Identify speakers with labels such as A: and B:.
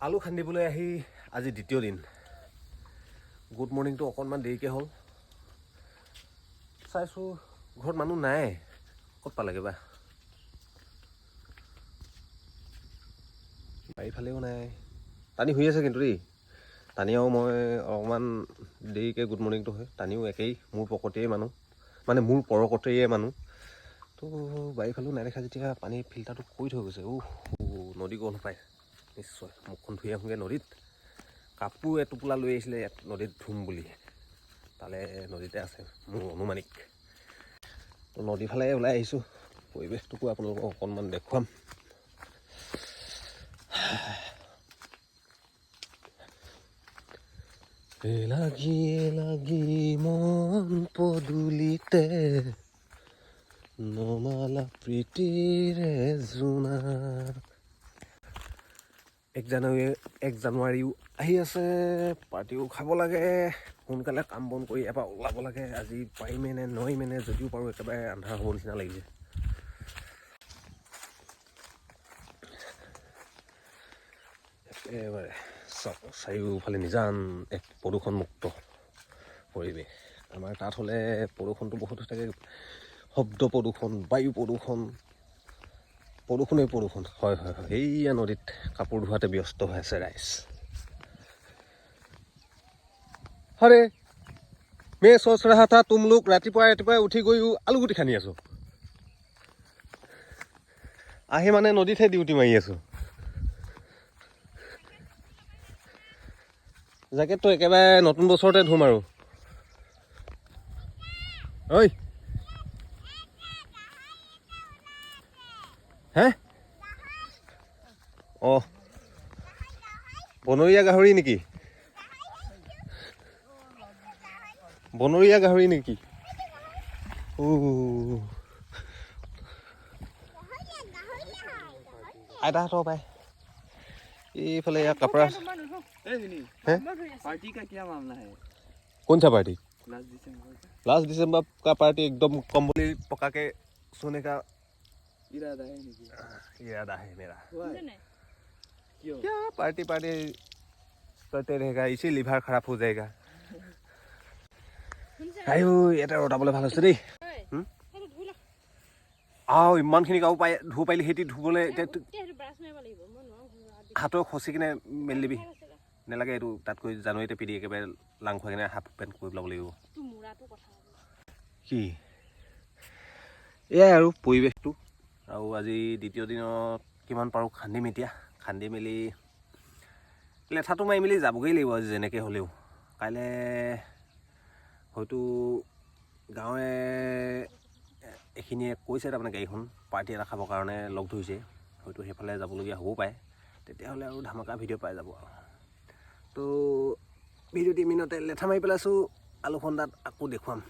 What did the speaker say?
A: আলু খান্দিবলৈ আহি আজি দ্বিতীয় দিন। গুড মৰ্ণিংটো অকণমান দেৰিকৈ হ'ল। চাইছোঁ ঘৰত মানুহ নাই। ক'ত পালেগৈ বা? বাৰীফালেও নাই। টানি শুই আছে কিন্তু দেই। টানি আৰু মই অকণমান দেৰিকৈ গুড মৰ্ণিংটো হয়। টানিও একেই মোৰ পকতেই মানুহ। মানে মোৰ পৰকতেই মানুহ। তো বাৰীফালেও নাই দেখা যেতিয়া পানী ফিল্টাৰটো কৰি থৈ গৈছে। উহ নদী গ'ল পায় নিশ্চয় মুখখন ধুই আহোঁগৈ নদীত কাপোৰ এটোপোলা লৈ আহিছিলে ইয়াত, নদীত ধুম বুলি। তালে নদীতে আছে মোৰ অনুমানিক। তো নদীৰ ফালে ওলাই আহিছোঁ। পৰিৱেশটোকো আপোনালোকক অকণমান দেখুৱাম। লাগি লাগি মন পদূলিতে, নমালা প্ৰীতিৰে জোনা এক জানুৱাৰী এক জানুৱাৰীও আহি আছে। পাৰ্টিও খাব লাগে। সোনকালে কাম বন কৰি এবাৰ ওলাব লাগে। আজি পাৰিমে নে নোৱাৰিমে নে যদিও পাৰোঁ একেবাৰে আন্ধাৰ হ'ব নিচিনা লাগিছে। একেবাৰে চাওক চাৰিওফালে নিজান এক প্ৰদূষণমুক্ত পৰিৱেশ। আমাৰ তাত হ'লে প্ৰদূষণটো বহুত থাকে শব্দ প্ৰদূষণ বায়ু প্ৰদূষণ প্ৰদূষণেই প্ৰদূষণ হয় হয় হয়। এইয়া নদীত কাপোৰ ধোৱাতে ব্যস্ত হৈ আছে ৰাইজ হৰে মে চচ ৰহা থা, তুম লোক ৰাতিপুৱাই ৰাতিপুৱাই উঠি গৈও আলুগুটি খান্দি আছোঁ। আহি মানে নদীতহে ডিউটি মাৰি আছোঁ। জেকেটটো একেবাৰে নতুন বছৰতে ধুম আৰু। ঐ। হ্যাঁ? ও। বনৰীয়া গাহৰি নেকি? বনৰীয়া গাহৰি নেকি? আইতাহঁতৰ পাই এইফালে ইয়াৰ কাপোৰা
B: কোন চা পাৰ্টি
A: লাষ্ট ডিচেম্বৰ কা পাৰ্টি একদম কম বুলি পকাকৈ চোন কা।
B: इरादा है नहीं
A: इरादा है मेरा
B: हुआ है क्यों
A: क्या पार्टी पार्टी करते रहेगा इसी लिभार खराब हो जाएगा আইও এটা ৰটাবলৈ ভাল হৈছে দেই হুম? আও ইমানখিনি কাপোৰ পাই ধুব পাৰিলি সেইটো ধুবলৈ এতিয়া তো- হাতৰ খচি কিনে মেলি দিবি নেলাগে এইটো তাতকৈ জানুৱাৰীতে পিন্ধি একেবাৰে লাং খুৱাই কিনে হাফ পেণ্ট কৰি পেলাব লাগিব কি এয়াই আৰু পৰিৱেশটো আৰু আজি দ্বিতীয় দিনত কিমান পাৰোঁ খান্দিম এতিয়া। খান্দি মেলি লেঠাটো মাৰি মেলি যাবগৈ লাগিব আজি যেনেকৈ হ'লেও। কাইলৈ হয়তো গাঁৱে এইখিনিয়ে কৈছে তাৰমানে গাড়ীখন পাৰ্টি এটা খাবৰ কাৰণে লগ ধৰিছে। হয়তো সেইফালে যাবলগীয়া হ'বও পাৰে। তেতিয়াহ'লে আৰু ধামাকা ভিডিঅ' পাই যাব আৰু। তো ভিডিঅ'টি মিনতে লেঠা মাৰি পেলাইছোঁ আলু খন্দাত আকৌ দেখুৱাম।